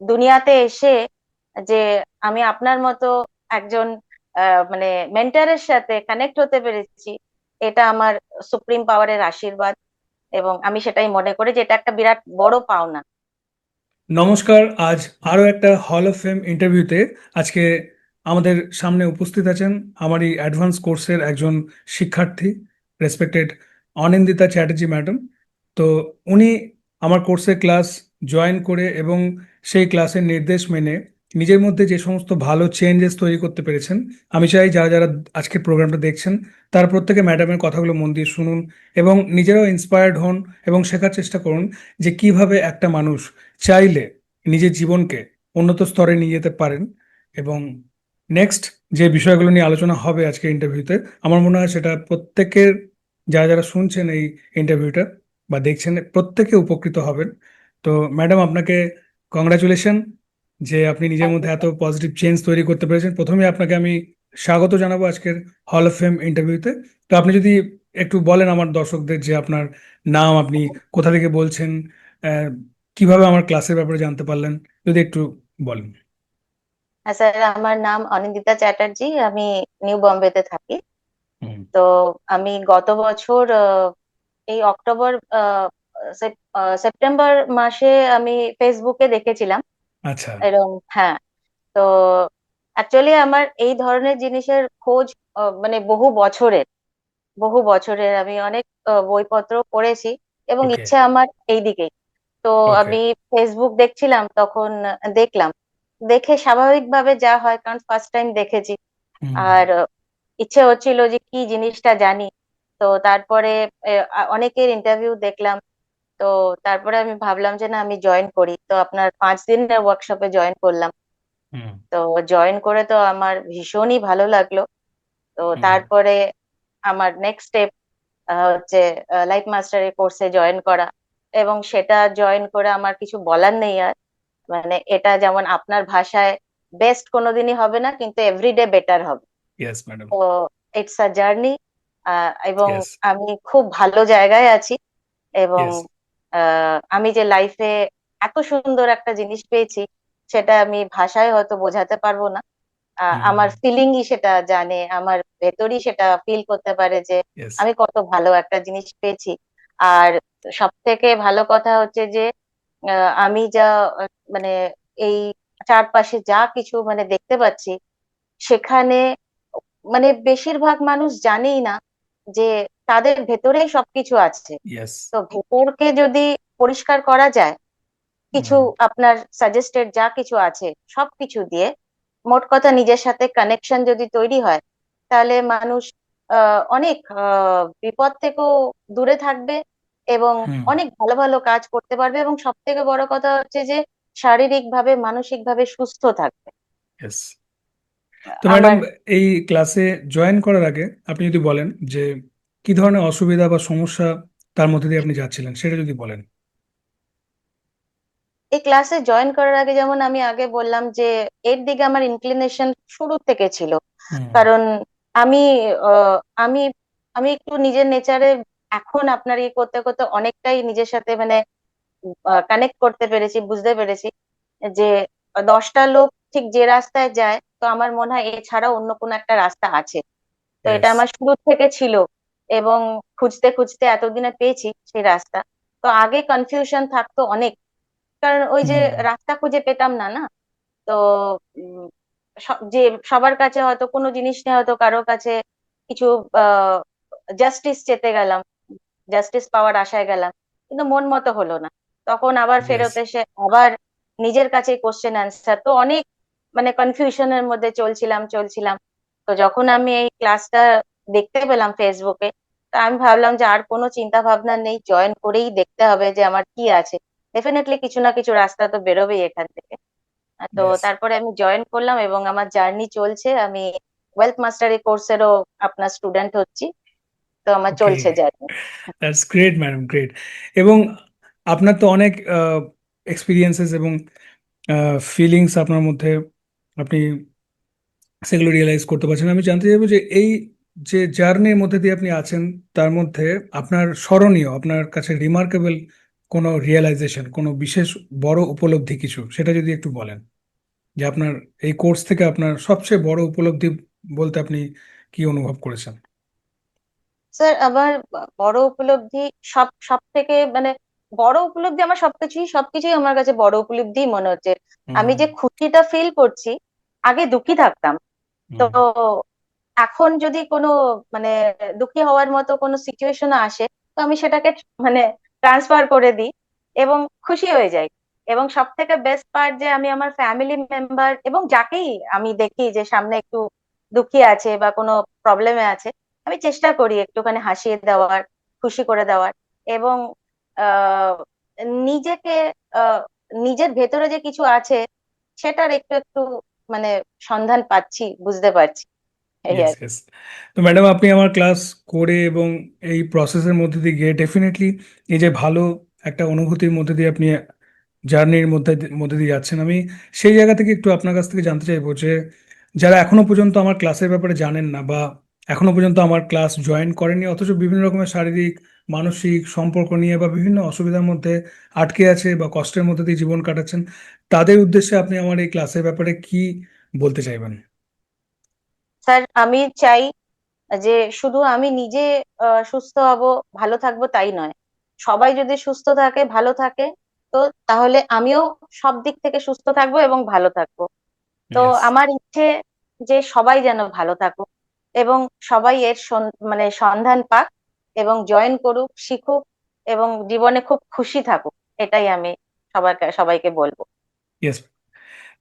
দুনিয়াতে এসে যে আমি আপনার মতো একজন মানে মেন্টারের সাথে কানেক্ট হতে পেরেছি, এটা আমার সুপ্রিম পাওয়ারের আশীর্বাদ এবং আমি সেটাই মনে করি যে এটা একটা বিরাট বড় পাওনা। নমস্কার, আজ আরও একটা হল অফ ফেম ইন্টারভিউতে আজকে আমাদের সামনে উপস্থিত আছেন আমারই অ্যাডভান্স কোর্সের একজন শিক্ষার্থী রেসপেক্টেড অনিন্দিতা চ্যাটার্জি ম্যাডাম। তো উনি আমার কোর্সে ক্লাস জয়েন করে এবং সেই ক্লাসের নির্দেশ মেনে নিজের মধ্যে যে সমস্ত ভালো চেঞ্জেস তৈরি করতে পেরেছেন, আমি চাই যারা যারা আজকের প্রোগ্রামটা দেখছেন, তারা প্রত্যেকে ম্যাডামের কথাগুলো মন দিয়ে শুনুন এবং নিজেরাও ইন্সপায়ার্ড হন এবং শেখার চেষ্টা করুন যে কীভাবে একটা মানুষ চাইলে নিজের জীবনকে উন্নত স্তরে নিয়ে যেতে পারেন এবং নেক্সট যে বিষয়গুলো নিয়ে আলোচনা হবে আজকে ইন্টারভিউতে আমার মনে হয় সেটা প্রত্যেকের, যারা যারা শুনছেন এই ইন্টারভিউটা বা দেখছেন, প্রত্যেকে উপকৃত হবেন। তো ম্যাডাম আপনাকে কংগ্রাচুলেশন যে আপনি নিজের মধ্যে এত পজিটিভ চেঞ্জ তৈরি করতে পেরেছেন। প্রথমে আপনাকে আমি স্বাগত জানাব আজকের হল অফ ফেম ইন্টারভিউতে তো আপনি যদি একটু বলেন আমার দর্শকদের যে আপনার নাম আপনি কোথা থেকে বলছেন কীভাবে আমার ক্লাসের ব্যাপারে জানতে পারলেন যদি একটু বলেন। হ্যাঁ স্যার আমার নাম অনিন্দিতা চ্যাটার্জি আমি নিউ বম্বেতে থাকি। তো আমি গত বছর এই অক্টোবর সেপ্টেম্বর মাসে আমি ফেসবুকে দেখেছিলাম। আচ্ছা। এরকম হ্যাঁ। তো অ্যাকচুয়ালি আমার এই ধরনের জিনিসের খোঁজ মানে বহু বছরের বহু বছরের আমি অনেক বইপত্র পড়েছি এবং ইচ্ছা আমার এই দিকেই। তো আমি ফেসবুক দেখছিলাম তখন দেখলাম। দেখে স্বাভাবিকভাবে যা হয় কারণ ফার্স্ট টাইম দেখেছি। আর ইচ্ছে হচ্ছিল যে কি জিনিসটা জানি। তো তারপরে অনেকের ইন্টারভিউ দেখলাম। তো তারপরে আমি ভাবলাম যে না আমি জয়েন করি। তো আপনার পাঁচ দিনের ওয়ার্কশপে জয়েন করলাম। হুম। তো জয়েন করে তো আমার ভীষণই ভালো লাগল। তো তারপরে আমার নেক্সট স্টেপ হচ্ছে লাইফ মাস্টারের কোর্সে জয়েন করা। এবং সেটা জয়েন করে আমার কিছু বলার নেই আর। মানে এটা যেমন আপনার ভাষায় বেস্ট কোনোদিনই হবে না কিন্তু এভরিডে বেটার হবে। তো ইটস আ জার্নি এবং আমি খুব ভালো জায়গায় আছি। এবং আমি যে লাইফে এত সুন্দর একটা জিনিস পেয়েছি সেটা আমি ভাষায় হয়তো বোঝাতে পারব না। আমার ফিলিংই সেটা জানে আমার ভেতরই সেটা ফিল করতে পারে যে আমি কত ভালো একটা জিনিস পেয়েছি। আর সব থেকে ভালো কথা হচ্ছে যে আমি যা মানে এই চারপাশে যা কিছু মানে দেখতে পাচ্ছি সেখানে মানে বেশিরভাগ মানুষ জানেই না যে তাদের ভেতরেই সবকিছু আছে। তো ভেতরকে যদি পরিষ্কার করা যায় কিছু আপনার সাজেস্টেড যা কিছু আছে সবকিছু দিয়ে মোট কথা নিজের সাথে কানেকশন যদি তৈরি হয় তাহলে মানুষ অনেক বিপদ থেকেও দূরে থাকবে এবং অনেক ভালো ভালো কাজ করতে পারবে এবং সব থেকে বড় কথা হচ্ছে যে শারীরিক ভাবে মানসিক ভাবে সুস্থ থাকবে। তো ম্যাডাম এই ক্লাসে জয়েন করার আগে আপনি যদি বলেন যে কি ধরনের অসুবিধা বা সমস্যা তার মধ্যে দিয়ে আপনি যাচ্ছিলেন? সেটা যদি বলেন। এই ক্লাসে জয়েন করার আগে যেমন আমি আগে বললাম যে এর দিকে আমার ইনক্লিনেশন শুরু থেকে ছিল। কারণ আমি আমি আমি একটু নিজের নেচারে এখন আপনার ইয়ে করতে করতে অনেকটাই নিজের সাথে মানে কানেক্ট করতে পেরেছি বুঝতে পেরেছি যে দশটা লোক ঠিক যে রাস্তায় যায় তো আমার মনে হয় এছাড়াও অন্য কোনো একটা রাস্তা আছে। তো এটা আমার শুরু থেকে ছিল। এবং খুঁজতে খুঁজতে এতদিনে পেয়েছি সেই রাস্তা। তো আগে কনফিউশন থাকতো অনেক। কারণ ওই যে রাস্তা খুঁজে পেতাম না না? তো যে সবার কাছে হয়তো কোনো জিনিস নিয়ে হয়তো কারও কাছে কিছু জাস্টিস চেতে গেলাম জাস্টিস পাওয়ার আশায় গেলাম কিন্তু মন মতো হলো না। তখন আবার ফেরত এসে আবার নিজের কাছে কোশ্চেন অ্যান্সার তো অনেক মানে কনফিউশনের মধ্যে চলছিলাম চলছিলাম। তো যখন আমি এই ক্লাসটা দেখতে পেলাম ফেসবুকে তা আমি ভাবলাম যে আর কোনো চিন্তা ভাবনা নেই জয়েন করেই দেখতে হবে যে আমার কি আছে। ডেফিনেটলি কিছু না কিছু রাস্তা তো বেরোবেই এখান থেকে। তো তারপরে আমি জয়েন করলাম এবং আমার জার্নি চলছে। আমি ওয়েলথ মাস্টারি কোর্সেরও আপনার স্টুডেন্ট হচ্ছি। তো আমার চলছে journey that's great madam great এবং আপনার তো অনেক এক্সপিরিয়েন্সেস এবং ফিলিংস আপনার মধ্যে আপনি সেগুলো রিয়েলাইজ করতে পারছেন। আমি জানতে চাইব যে এই যে জার্নির মধ্যে দিয়ে আপনি আছেন তার মধ্যে আপনার স্মরণীয় আপনার কাছে রিমার্কেবল কোনো রিয়েলাইজেশন কোনো বিশেষ বড় উপলব্ধি কিছু সেটা যদি একটু বলেন। যে আপনার এই কোর্স থেকে আপনার সবচেয়ে বড় উপলব্ধি বলতে আপনি কি অনুভব করেছেন? স্যার আমার বড় উপলব্ধি সব সব থেকে মানে বড় উপলব্ধি আমার সবকিছুই সবকিছুই আমার কাছে বড় উপলব্ধি মনে হচ্ছে। আমি যে খুশিটা ফিল করছি আগে দুঃখী থাকতাম। তো এখন যদি কোনো মানে দুঃখী হওয়ার মতো কোনো সিচুয়েশন আসে, তো আমি সেটাকে মানে ট্রান্সফার করে দিই এবং খুশি হয়ে যাই। এবং সব থেকে বেস্ট পার্ট যে আমি আমার ফ্যামিলি মেম্বার এবং যাকেই আমি দেখি যে সামনে একটু দুঃখী আছে বা কোনো প্রবলেমে আছে, আমি চেষ্টা করি একটুখানি হাসিয়ে দেওয়ার, খুশি করে দেওয়ার এবং নিজেকে নিজের ভেতরে যে কিছু আছে সেটার একটু একটু মানে সন্ধান পাচ্ছি, বুঝতে পারছি। এই ইয়েস আর ইয়েস তো ম্যাডাম আপনি আমার ক্লাস করে এবং এই প্রসেসের মধ্যে দিয়ে গিয়ে ডেফিনেটলি এই যে ভালো একটা অনুভূতির মধ্যে দিয়ে আপনি জার্নির মধ্যে মধ্যে দিয়ে যাচ্ছেন আমি সেই জায়গা থেকে একটু আপনার কাছ থেকে জানতে চাইব যে যারা এখনও পর্যন্ত আমার ক্লাসের ব্যাপারে জানেন না বা এখনও পর্যন্ত আমার ক্লাস জয়েন করেনি অথচ বিভিন্ন রকমের শারীরিক মানসিক সম্পর্ক নিয়ে বা বিভিন্ন অসুবিধার মধ্যে আটকে আছে বা কষ্টের মধ্যে দিয়ে জীবন কাটাচ্ছেন তাদের উদ্দেশ্যে আপনি আমার এই ক্লাসের ব্যাপারে কি বলতে চাইবেন? স্যার আমি চাই যে শুধু আমি নিজে সুস্থ হব ভালো থাকব তাই নয়। সবাই যদি সুস্থ থাকে ভালো থাকে তো তাহলে আমিও সব দিক থেকে সুস্থ থাকব এবং ভালো থাকব। তো আমার ইচ্ছে যে সবাই যেন ভালো থাকুক এবং সবাই এর মানে সন্ধান পাক এবং জয়েন করুক শিখুক এবং জীবনে খুব খুশি থাকুক এটাই আমি সবাইকে সবাইকে বলব।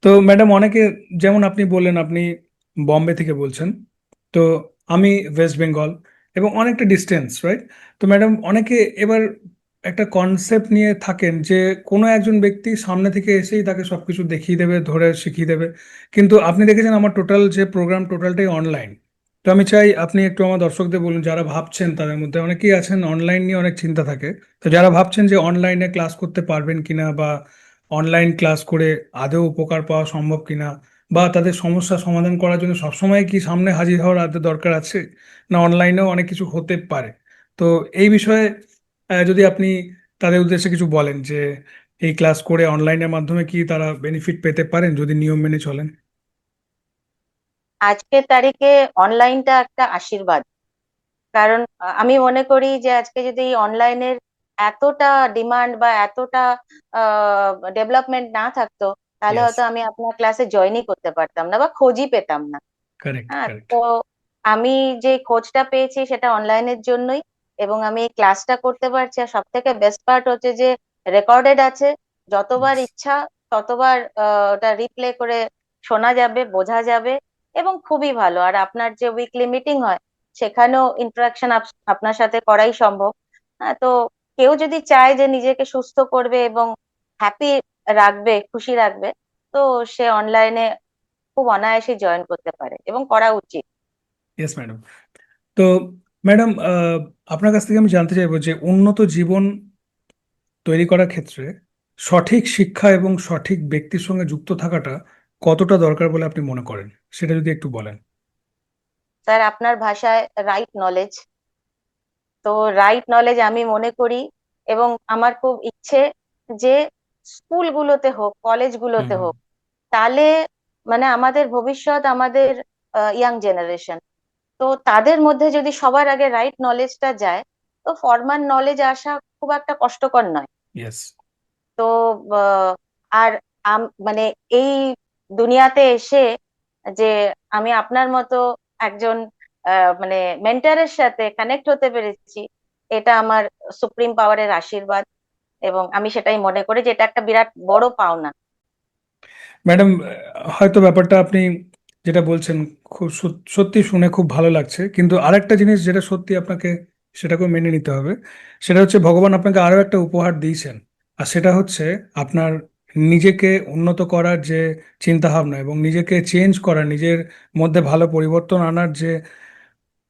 তো ম্যাডাম অনেকে যেমন আপনি বললেন আপনি বম্বে থেকে বলছেন। তো আমি ওয়েস্ট বেঙ্গল এবং অনেকটা ডিস্টেন্স রাইট তো ম্যাডাম অনেকে এবার একটা কনসেপ্ট নিয়ে থাকেন যে কোনো একজন ব্যক্তি সামনে থেকে এসেই তাকে সব কিছু দেখিয়ে দেবে, ধরে শিখিয়ে দেবে। কিন্তু আপনি দেখেছেন আমার টোটাল যে প্রোগ্রাম টোটালটাই অনলাইন তো আমি চাই আপনি একটু আমার দর্শকদের বলুন, যারা ভাবছেন তাদের মধ্যে, অনেকেই আছেন অনলাইন নিয়ে অনেক চিন্তা থাকে। তো যারা ভাবছেন যে অনলাইনে ক্লাস করতে পারবেন কিনা বা অনলাইন ক্লাস করে আদৌ উপকার পাওয়া সম্ভব কিনা বা তাদের সমস্যা সমাধান করার জন্য সবসময় কি সামনে হাজির হওয়ার আদৌ দরকার আছে? না অনলাইনেও অনেক কিছু হতে পারে। তো এই বিষয়ে যদি আপনি তাদের উদ্দেশ্যে কিছু বলেন যে এই ক্লাস করে অনলাইনের মাধ্যমে কি তারা বেনিফিট পেতে পারেন যদি নিয়ম মেনে চলেন? আজকের তারিখে অনলাইনটা একটা আশীর্বাদ। কারণ আমি মনে করি যে আজকে যদি অনলাইনের এতটা ডিমান্ড বা এতটা ডেভেলপমেন্ট না থাকতো তাহলে হয়তো আমি আপনার ক্লাসে জয়েনই করতে পারতাম না বা খোঁজই পেতাম না। হ্যাঁ তো আমি যে খোঁজটা পেয়েছি সেটা অনলাইনের জন্যই এবং আমি এই ক্লাসটা করতে পারছি। আর সব থেকে বেস্ট পার্ট হচ্ছে যে রেকর্ডেড আছে। যতবার ইচ্ছা ততবার ওটা রিপ্লে করে শোনা যাবে বোঝা যাবে এবং খুবই ভালো। আর আপনার যে উইকলি মিটিং হয় সেখানেও ইন্টারাকশন আপনার সাথে করাই সম্ভব। হ্যাঁ তো কেউ যদি চায় যে নিজেকে সুস্থ করবে এবং হ্যাপি রাখবে খুশি রাখবে তো সে অনলাইনে খুব অনায়াসে জয়েন করতে পারে এবং করা উচিত। ইয়েস ম্যাডাম তো ম্যাডাম আপনার কাছ থেকে আমি জানতে চাইব যে উন্নত জীবন তৈরি করার ক্ষেত্রে সঠিক শিক্ষা এবং সঠিক ব্যক্তির সঙ্গে যুক্ত থাকাটা কতটা দরকার বলে আপনি মনে করেন? সেটা যদি একটু বলেন। স্যার আপনার ভাষায় রাইট নলেজ তো রাইট নলেজ আমি মনে করি এবং আমার খুব ইচ্ছে যে স্কুলগুলোতে হোক কলেজগুলোতে। হোক তাহলে মানে আমাদের ভবিষ্যৎ আমাদের ইয়াং জেনারেশন তো তাদের মধ্যে যদি সবার আগে রাইট নলেজটা যায় তো ফরমাল নলেজ আসা খুব একটা কষ্টকর নয়। তো আর আম- মানে এই দুনিয়াতে এসে যে আমি আপনার মতো একজন মানে মেন্টারের সাথে কানেক্ট হতে পেরেছি এটা আমার সুপ্রিম পাওয়ারের আশীর্বাদ। এবং আমি সেটাই মনে করি যে এটা একটা বিরাট বড় পাওনা। ম্যাডাম, হয়তো ব্যাপারটা আপনি যেটা বলছেন খুব সত- সত্যি শুনে খুব ভালো লাগছে। কিন্তু আরেকটা জিনিস যেটা সত্যি আপনাকে সেটাকেও মেনে নিতে হবে, সেটা হচ্ছে ভগবান আপনাকে আরও একটা উপহার দিয়েছেন। আর সেটা হচ্ছে আপনার নিজেকে উন্নত করার যে চিন্তা ভাবনা এবং নিজেকে চেঞ্জ করার নিজের মধ্যে ভালো পরিবর্তন আনার যে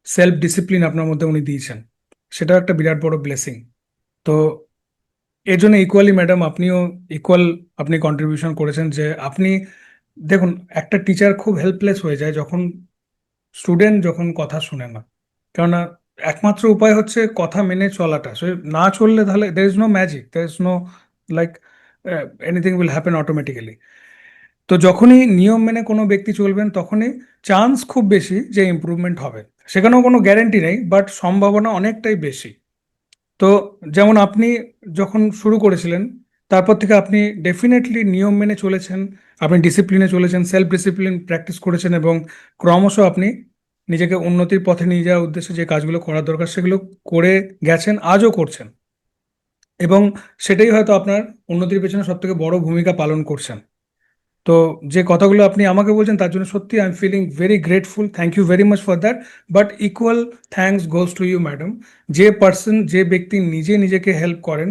সেলফ ডিসিপ্লিন আপনার মধ্যে উনি দিয়েছেন, সেটাও একটা বিরাট বড় ব্লেসিং তো এর জন্য ইকুয়ালি ম্যাডাম আপনিও ইকুয়াল আপনি কন্ট্রিবিউশন করেছেন যে আপনি, দেখুন, একটা টিচার খুব হেল্পলেস হয়ে যায় যখন স্টুডেন্ট যখন কথা শুনে না। কেননা একমাত্র উপায় হচ্ছে কথা মেনে চলাটা। সে না চললে তাহলে there is no magic there is no like anything will happen automatically তো যখনই নিয়ম মেনে কোনো ব্যক্তি চলবেন, তখনই চান্স খুব বেশি যে ইমপ্রুভমেন্ট হবে। সেখানেও কোনো গ্যারেন্টি নেই বাট সম্ভাবনা অনেকটাই বেশি। তো যেমন আপনি যখন শুরু করেছিলেন, তারপর থেকে আপনি ডেফিনেটলি নিয়ম মেনে চলেছেন, আপনি ডিসিপ্লিনে চলেছেন সেলফ ডিসিপ্লিন প্র্যাকটিস করেছেন এবং ক্রমশ আপনি নিজেকে উন্নতির পথে নিয়ে যাওয়ার উদ্দেশ্যে যে কাজগুলো করার দরকার সেগুলো করে গেছেন, আজও করছেন। এবং সেটাই হয়তো আপনার উন্নতির পেছনে সব থেকে বড় ভূমিকা পালন করছেন। তো যে কথাগুলো আপনি আমাকে বলছেন তার জন্য সত্যি I am feeling very grateful thank you very much for that but equal thanks goes to you madam যে পার্সন যে ব্যক্তি নিজে নিজেকে হেল্প করেন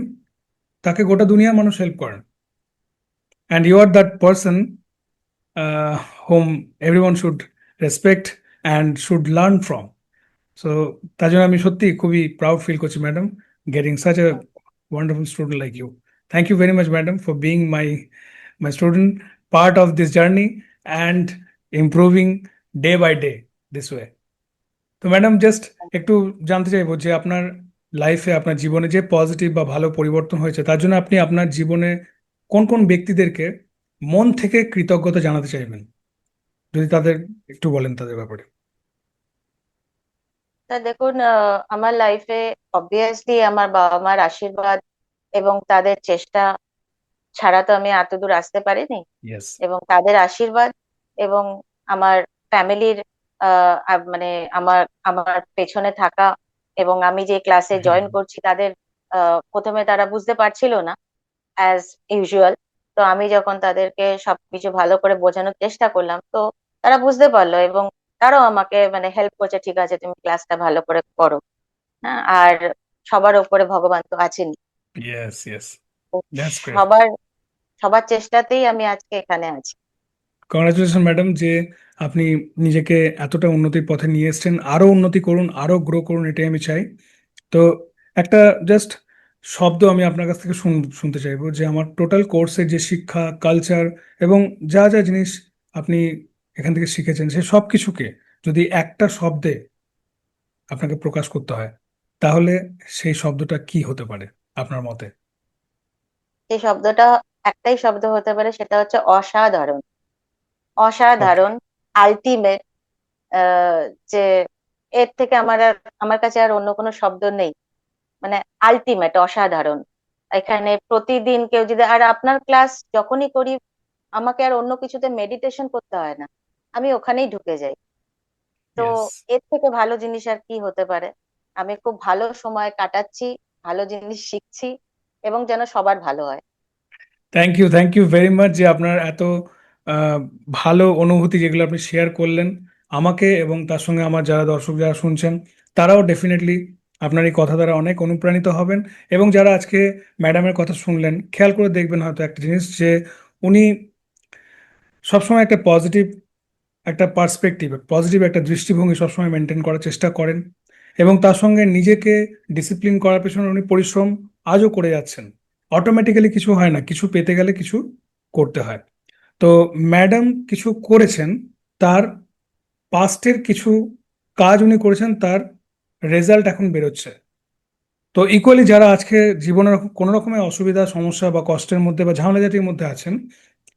তাকে গোটা দুনিয়ার মানুষ হেল্প করেন। And you are that person whom every one should respect and should learn from so তার জন্য আমি সত্যি খুবই প্রাউড ফিল করছি madam getting such a wonderful student like you thank you very much madam for being my my student, part of this journey and improving day by day this way. তো madam just একটু জানতে চাইব যে আপনার লাইফে আপনার জীবনে যে পজিটিভ বা ভালো পরিবর্তন হয়েছে, তার জন্য আপনি আপনার জীবনে কোন কোন ব্যক্তিদেরকে মন থেকে কৃতজ্ঞতা জানাতে চাইবেন যদি তাদের একটু বলেন তাদের ব্যাপারে তা দেখুন আমার লাইফে অবভিয়াসলি আমার বাবা মার আশীর্বাদ এবং তাদের চেষ্টা ছাড়া তো আমি এতদূর আসতে পারিনি। এবং তাদের আশীর্বাদ এবং আমার ফ্যামিলির মানে আমার আমার পেছনে থাকা এবং আমি যে ক্লাসে জয়েন করছি তাদের প্রথমে তারা বুঝতে পারছিল না অ্যাজ ইউজুয়াল তো আমি যখন তাদেরকে সবকিছু ভালো করে বোঝানোর চেষ্টা করলাম তো তারা বুঝতে পারল এবং তারাও আমাকে মানে হেল্প করছে ঠিক আছে তুমি ক্লাসটা ভালো করে করো। হ্যাঁ আর সবার উপরে ভগবান তো গ্রেট সবার সবার চেষ্টাতেই আমি আজকে এখানে আছি। কংগ্রাচুলেশন ম্যাডাম যে আপনি নিজেকে এতটা উন্নতির পথে নিয়ে এসেছেন। আরও উন্নতি করুন আরও গ্রো করুন এটাই আমি চাই। তো একটা জাস্ট শব্দ আমি আপনার কাছ থেকে শুন- শুনতে চাইব যে আমার টোটাল কোর্সের যে শিক্ষা কালচার এবং যা যা জিনিস আপনি এখান থেকে শিখেছেন সে সব কিছুকে যদি একটা শব্দে আপনাকে প্রকাশ করতে হয় তাহলে সেই শব্দটা কি হতে পারে আপনার মতে? এই শব্দটা একটাই শব্দ হতে পারে সেটা হচ্ছে অসাধারণ। অসাধারণ আলটিমেট যে এর থেকে আমার আর আমার কাছে আর অন্য কোনো শব্দ নেই। মানে আলটিমেট অসাধারণ। এখানে প্রতিদিন কেউ যদি আর আপনার ক্লাস যখনই করি আমাকে আর অন্য কিছুতে মেডিটেশন করতে হয় না। আমি ওখানেই ঢুকে যাই। তো এর থেকে ভালো জিনিস আর কি হতে পারে? আমি খুব ভালো সময় কাটাচ্ছি ভালো জিনিস শিখছি এবং যেন সবার ভালো হয়। Thank you thank you very much যে আপনার এত ভালো অনুভূতি যেগুলো আপনি শেয়ার করলেন আমাকে এবং তার সঙ্গে আমার যারা দর্শক যারা শুনছেন, তারাও ডেফিনেটলি আপনার এই কথা দ্বারা অনেক অনুপ্রাণিত হবেন এবং যারা আজকে ম্যাডামের কথা শুনলেন, খেয়াল করে দেখবেন হয়তো একটা জিনিস যে উনি সবসময় একটা পজিটিভ একটা পার্সপেক্টিভ পজিটিভ একটা দৃষ্টিভঙ্গি সবসময় মেনটেন করার চেষ্টা করেন এবং তার সঙ্গে নিজেকে ডিসিপ্লিন করার পেছনে উনি পরিশ্রম আজও করে যাচ্ছেন। অটোমেটিক্যালি কিছু হয় না, কিছু পেতে গেলে কিছু করতে হয়। তো ম্যাডাম কিছু করেছেন, তার পাস্টের কিছু কাজ উনি করেছেন, তার রেজাল্ট এখন বেরোচ্ছে। তো ইকুয়ালি যারা আজকে জীবনের কোনো রকমের অসুবিধা, সমস্যা বা কষ্টের মধ্যে বা ঝামেলা জাতির মধ্যে আছেন,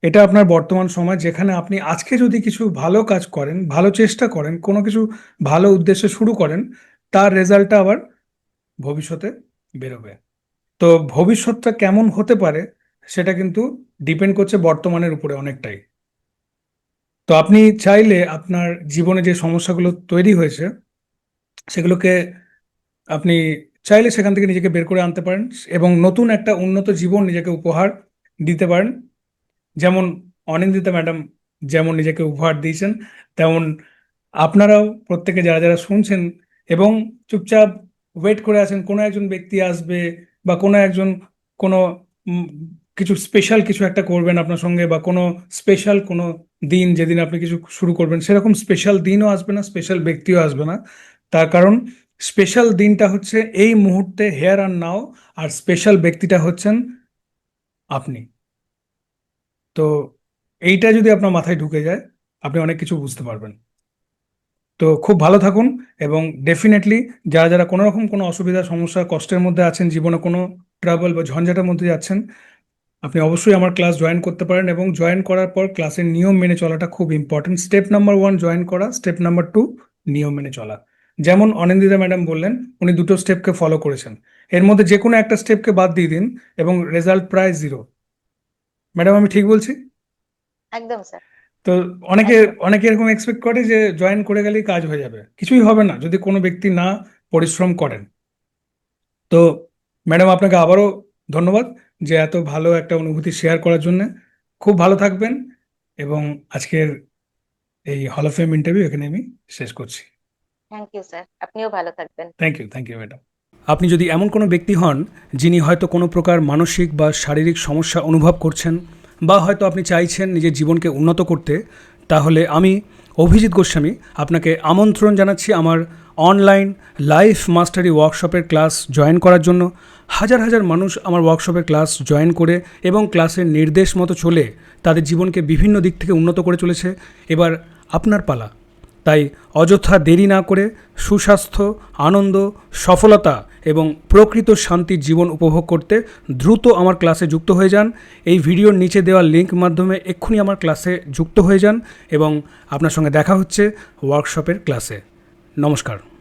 এটা আপনার বর্তমান সময়, যেখানে আপনি আজকে যদি কিছু ভালো কাজ করেন, ভালো চেষ্টা করেন, কোনো কিছু ভালো উদ্দেশ্যে শুরু করেন, তার রেজাল্টটা আবার ভবিষ্যতে বেরোবে। তো ভবিষ্যৎটা কেমন হতে পারে সেটা কিন্তু ডিপেন্ড করছে বর্তমানের উপরে অনেকটাই। তো আপনি চাইলে আপনার জীবনে যে সমস্যাগুলো তৈরি হয়েছে, সেগুলোকে আপনি চাইলে সেখান থেকে নিজেকে বের করে আনতে পারেন এবং নতুন একটা উন্নত জীবন নিজেকে উপহার দিতে পারেন। যেমন অনিন্দিতা ম্যাডাম যেমন নিজেকে উপহার দিয়েছেন, তেমন আপনারাও প্রত্যেকে যারা যারা শুনছেন এবং চুপচাপ ওয়েট করে আছেন, কোনো একজন ব্যক্তি আসবে বা কোনো একজন, কোনো কিছু স্পেশাল কিছু একটা করবেন আপনার সঙ্গে বা কোনো স্পেশাল কোনো দিন যেদিন আপনি কিছু শুরু করবেন, সেরকম স্পেশাল দিনও আসবে না স্পেশাল ব্যক্তিও আসবে না। তার কারণ স্পেশাল দিনটা হচ্ছে এই মুহূর্তে হেয়ার আর নাও আর স্পেশাল ব্যক্তিটা হচ্ছেন আপনি। তো এইটা যদি আপনার মাথায় ঢুকে যায়, আপনি অনেক কিছু বুঝতে পারবেন। তো খুব ভালো থাকুন এবং ডেফিনেটলি যারা যারা কোনো রকম কোনো অসুবিধা, সমস্যা, কষ্টের মধ্যে আছেন, জীবনে কোনো ট্রাবল বা ঝঞ্ঝাটের মধ্যে যাচ্ছেন, আপনি অবশ্যই আমার ক্লাস জয়েন করতে পারেন এবং জয়েন করার পর ক্লাসের নিয়ম মেনে চলাটা খুব important step number one join করা। স্টেপ নাম্বার টু নিয়ম মেনে চলা। যেমন অনিন্দিতা ম্যাডাম বললেন, উনি দুটো স্টেপকে ফলো করেছেন। এর মধ্যে যে কোনো একটা স্টেপকে বাদ দিয়ে দিন এবং রেজাল্ট প্রায় জিরো ম্যাডাম আমি ঠিক বলছি? একদম স্যার তো অনেকে। অনেকে এরকম এক্সপেক্ট করে যে জয়েন করে গেলেই কাজ হয়ে যাবে। কিছুই হবে না যদি কোনো ব্যক্তি না পরিশ্রম করেন। তো ম্যাডাম আপনাকে আবারও ধন্যবাদ যে এত ভালো একটা অনুভূতি শেয়ার করার জন্য। খুব ভালো থাকবেন এবং আজকের এই হল অফ ফেম ইন্টারভিউ এখানে আমি শেষ করছি। থ্যাংক ইউ স্যার আপনিও ভালো থাকবেন। Thank you thank you madam আপনি যদি এমন কোনো ব্যক্তি হন যিনি হয়তো কোনো প্রকার মানসিক বা শারীরিক সমস্যা অনুভব করছেন বা হয়তো আপনি চাইছেন নিজের জীবনকে উন্নত করতে, তাহলে আমি অভিজিৎ গোস্বামী আপনাকে আমন্ত্রণ জানাচ্ছি আমার অনলাইন লাইফ মাস্টারি ওয়ার্কশপের ক্লাস জয়েন করার জন্য। হাজার হাজার মানুষ আমার ওয়ার্কশপের ক্লাস জয়েন করে এবং ক্লাসের নির্দেশ মতো চলে তাদের জীবনকে বিভিন্ন দিক থেকে উন্নত করে চলেছে। এবার আপনার পালা। তাই অযথা দেরি না করে সুস্বাস্থ্য, আনন্দ, সফলতা এবং প্রকৃত শান্তির জীবন উপভোগ করতে দ্রুত আমার ক্লাসে যুক্ত হয়ে যান। এই ভিডিওর নিচে দেওয়া লিঙ্ক মাধ্যমে এক্ষুনি আমার ক্লাসে যুক্ত হয়ে যান এবং আপনার সঙ্গে দেখা হচ্ছে ওয়ার্কশপের ক্লাসে নমস্কার।